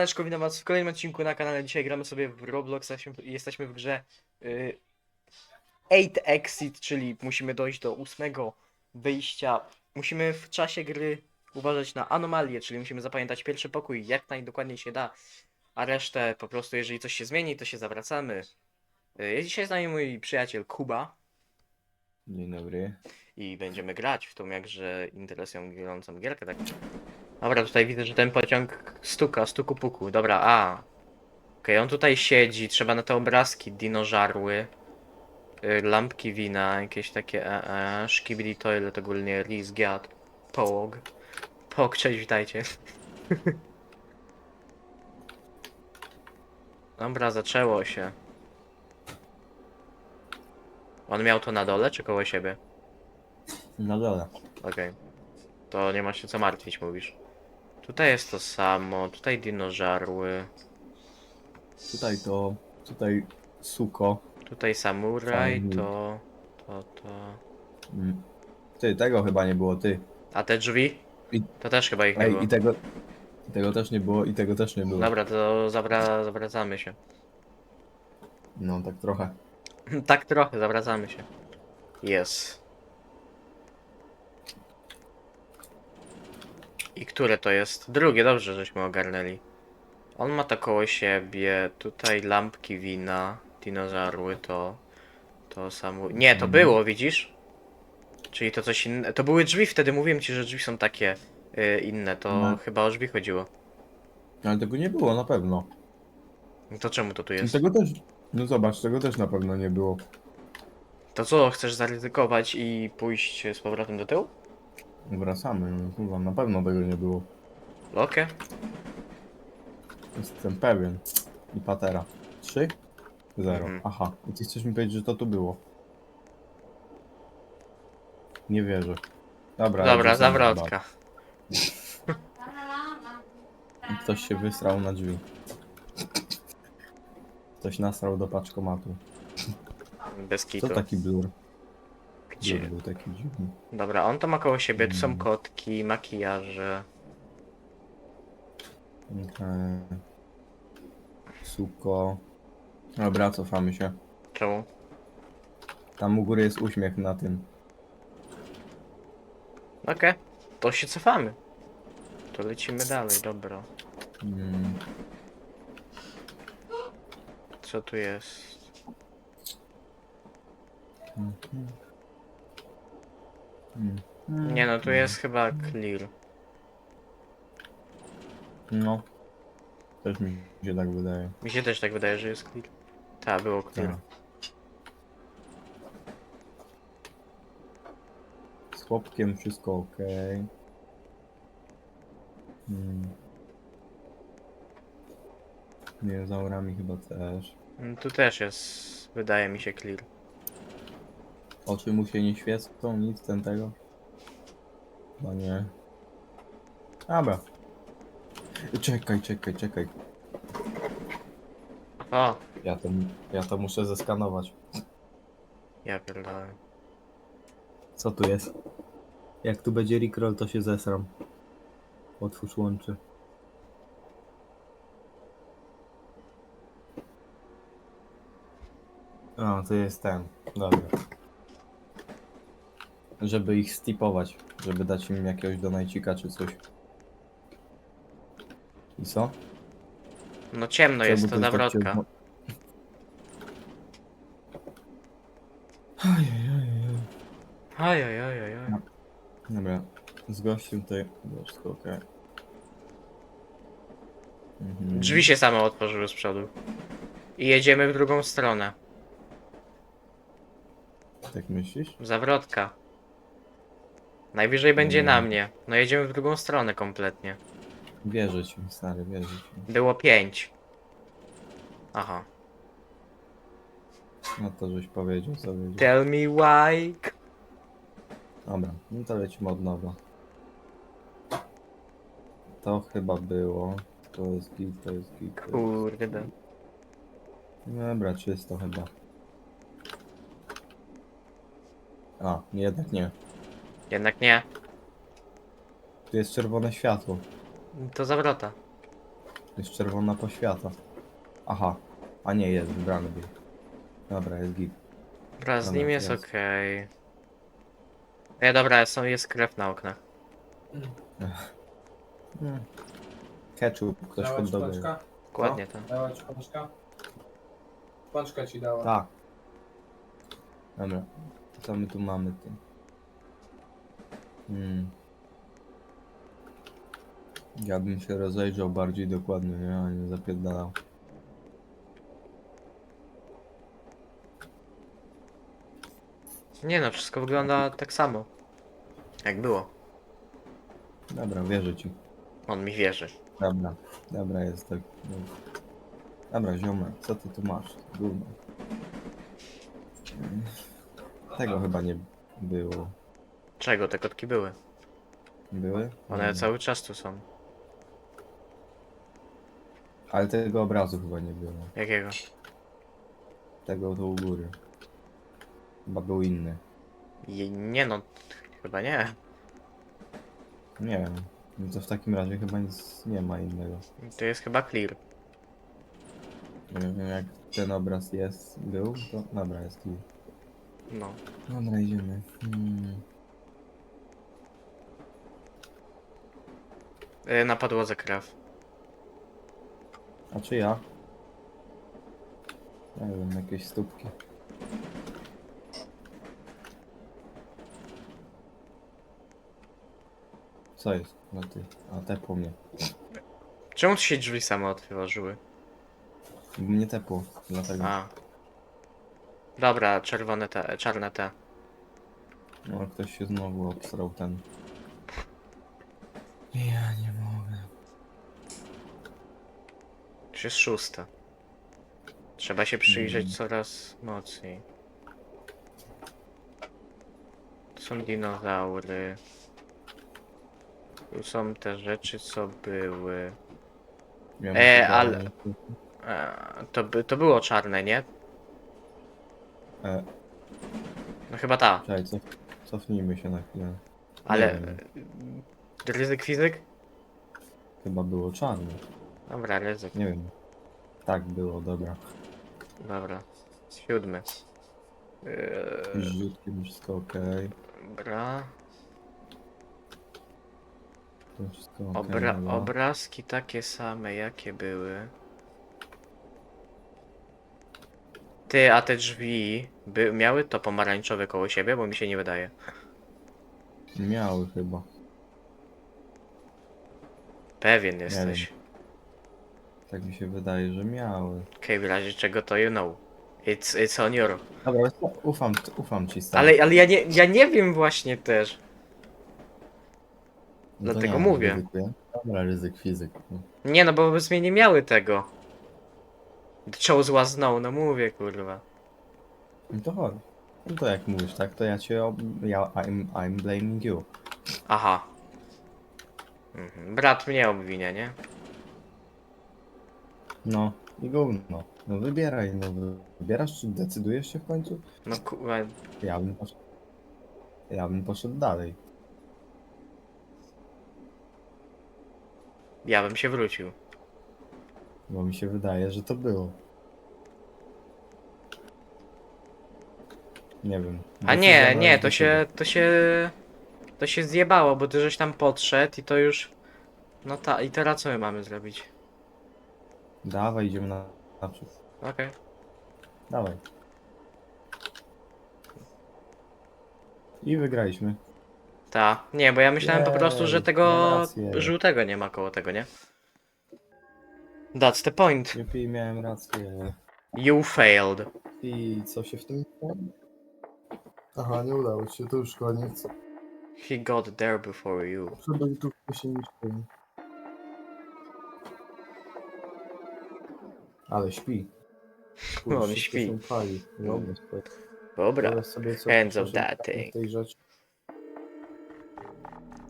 Siemaneczko, witam was w kolejnym odcinku na kanale. Dzisiaj gramy sobie w Roblox i jesteśmy w grze y, 8 Exit, czyli musimy dojść do ósmego wyjścia. Musimy w czasie gry uważać na anomalie, czyli musimy zapamiętać pierwszy pokój jak najdokładniej się da, a resztę po prostu jeżeli coś się zmieni, to się zawracamy. Y, Jest dzisiaj z nami mój przyjaciel Kuba Dzień dobry. i będziemy grać w tą jakże interesującą gierkę. Tak. Dobra, tutaj widzę, że ten pociąg stuka, stuku puku. Dobra, a. Okej, on tutaj siedzi, trzeba na te obrazki dinożarły. y, Lampki wina, jakieś takie e, e, szkibidi toilet ogólnie, ris, giat, połog. Połog, cześć, witajcie. Dobra, zaczęło się. On miał to na dole, czy koło siebie? Na dole. Okej. To nie ma się co martwić, mówisz. Tutaj jest to samo, tutaj dinożarły, Tutaj to. Tutaj suko. tutaj samuraj, Fajny. to... to, to... Mm. Ty, tego chyba nie było, ty. A te drzwi? I- To też chyba ich nie było. I tego. I tego też nie było, i tego też nie było. Dobra, to zawra zawracamy się. No, tak trochę. tak trochę, zawracamy się. Jest. I które to jest? Drugie, dobrze, żeśmy ogarnęli. On ma to koło siebie, tutaj lampki wina, dinozaurły to... To samo... Nie, to Mhm. było, widzisz? Czyli to coś innego. To były drzwi, wtedy mówiłem ci, że drzwi są takie y, inne, to No. chyba o drzwi chodziło. Ale tego nie było na pewno. No To czemu to tu I jest? tego też. No zobacz, tego też na pewno nie było. To co, chcesz zaryzykować i pójść z powrotem do tyłu? Wracamy, no kurwa, na pewno tego nie było. Okej. Jestem pewien. I patera. Trzy? Zero. Mhm. Aha. I ty chcesz mi powiedzieć, że to tu było. Nie wierzę. Dobra. Dobra, chyba. zawrotka. Ktoś się wysrał na drzwi. Ktoś nasrał do paczkomatu. Bez kitu. Co taki blur? Gdzie? Był taki dziwny. Dobra, on to ma koło siebie, tu są Mm. kotki, makijaże. Okej. Suko. Dobra, cofamy się. Czemu? Tam u góry jest uśmiech na tym. Okej, to się cofamy. To lecimy dalej, dobra. Mm. Co tu jest? Mhm. Mm. Nie no, tu jest chyba clear. No. Też mi się tak wydaje. Mi się też tak wydaje, że jest clear. Tak, było clear. Tak. Z chłopkiem wszystko ok. Hmm. Dinozaurami chyba też. Mm, Tu też jest, wydaje mi się clear. Oczy mu się nie świecą, nic ten tego. No nie. Dobra. Czekaj, czekaj, czekaj. O, Ja to, ja to muszę zeskanować. ja pierdolę. Co tu jest? Jak tu będzie Rickroll, to się zesram. Otwórz łączy. A, to jest ten. Dobra. Żeby ich stipować. Żeby dać im jakiegoś donajcika czy coś. I co? No ciemno jest, to tak zawrotka. ciemno? Ajajajaj. Ajajajajaj. Dobra, z gościem tutaj było wszystko okej. Mhm. Drzwi się same otworzyły z przodu. I jedziemy w drugą stronę. Tak myślisz? Zawrotka. Najwyżej będzie na Nie. mnie. No jedziemy w drugą stronę kompletnie. Wierzę ci, stary, wierzę ci. Było pięć. Aha. No to żeś powiedział, co wiedział. Tell me why. Dobra, no to lecimy od nowa. To chyba było. To jest git, to jest git. to jest- Kurde. Dobra, czysto chyba. A, nie, jednak nie. Jednak nie. Tu jest czerwone światło. To zawrota. Jest czerwona poświata. Aha. A nie, jest, wybrany był. Dobra, jest git. Dobra, z Dobra, nim jest jest. okej. Nie, dobra, są, jest krew na oknach. Hmm. Ketchup, ktoś Dała ci pod dobry. pączka? Dokładnie tak. Dała ci pączka? Pączka ci dała. Tak. Dobra. Co my tu mamy ty? Hmm. Ja bym się rozejrzał bardziej dokładnie, nie? A nie zapierdalał. Nie no, wszystko wygląda tak samo. Jak było. Dobra, wierzę ci. On mi wierzy. Dobra, dobra jest tak. Dobra, ziomek, co ty tu masz? Gówno. Mm. Tego chyba nie było. Czego te kotki były? Były? One cały czas tu są. Ale tego obrazu chyba nie było. Jakiego? Tego tu u góry. Chyba był inny. Je, nie no, chyba nie. Nie wiem. No to w takim razie chyba nic nie ma innego. To jest chyba clear. Nie wiem jak ten obraz jest, był, to dobra jest tu. No. Dobra, idziemy. Hmm. Y, Na podłodze krew. A czy ja? Nie wiem, jakieś stópki. Co jest? No ty, a tepło mnie. Czemu tu się drzwi same otworzyły? Mnie tepło, dlatego. A. Dobra, czerwone te, czarne te. No, ktoś się znowu obsrał ten. Ja nie Już jest szóste. Trzeba się przyjrzeć Mm. coraz mocniej. Tu są dinozaury. Tu są te rzeczy, co były. Miałem E, ale- E, to, by, to było czarne, nie? E, No chyba ta. czekaj, cof, cofnijmy się na chwilę. Ale. wiem. Ryzyk fizyk? Chyba było czarne. Dobra, ryzyk. Nie wiem. Tak było, dobra. Dobra. Siódmy. Yy, Rzutkiem wszystko okej. dobra. To wszystko okej. Obra dobra. obrazki takie same, jakie były. Ty, a te drzwi by miały to pomarańczowe koło siebie, bo mi się nie wydaje. Miały chyba. Pewien jesteś. Tak mi się wydaje, że miały. Okej, w razie czego to you know. It's, it's on your. Dobra, ufam, ufam ci stary. Ale, ale ja, nie, ja nie wiem właśnie też. No to dlatego nie, mówię. ryzykuję. Dobra, ryzyk fizyk. Nie no, bo mnie nie miały tego. Chose was no, no mówię kurwa. no to chodź. No to jak mówisz, tak? To ja cię. Ob... Ja, I'm, I'm blaming you. Aha. Mhm. Brat mnie obwinia, nie? No i gówno. No wybieraj, no wy- wybierasz, czy decydujesz się w końcu? No kurwa, Ja bym poszedł. Ja bym poszedł dalej. ja bym się wrócił. Bo mi się wydaje, że to było. Nie wiem. A nie, nie, to się, to się, to się zjebało, bo ty żeś tam podszedł i to już, no ta, i teraz co my mamy zrobić? Dawaj, idziemy na naprzód. Okej. Dawaj. I wygraliśmy. Ta, nie, bo ja myślałem po prostu, że Jej, tego rację. żółtego nie ma koło tego, nie? That's the point. Lepiej miałem rację. You failed. I co się w tym Aha, nie udało ci się, to już koniec. He got there before you. Trzeba tu się niszczy. Ale śpi. No, on śpi. się pali. No. Dobra, spoko. Dobra. Teraz sobie co Hands of that thing. tej rzeczy.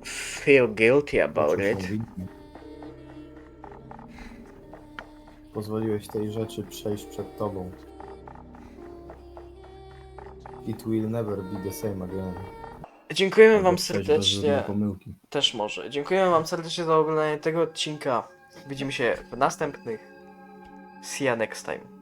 Feel guilty about są it. winni. Pozwoliłeś tej rzeczy przejść przed tobą. It will never be the same again. Dziękujemy Albo wam przejść bez serdecznie. żadnej pomyłki. Też może. Dziękujemy wam serdecznie za oglądanie tego odcinka. Widzimy się w następnych. See ya next time.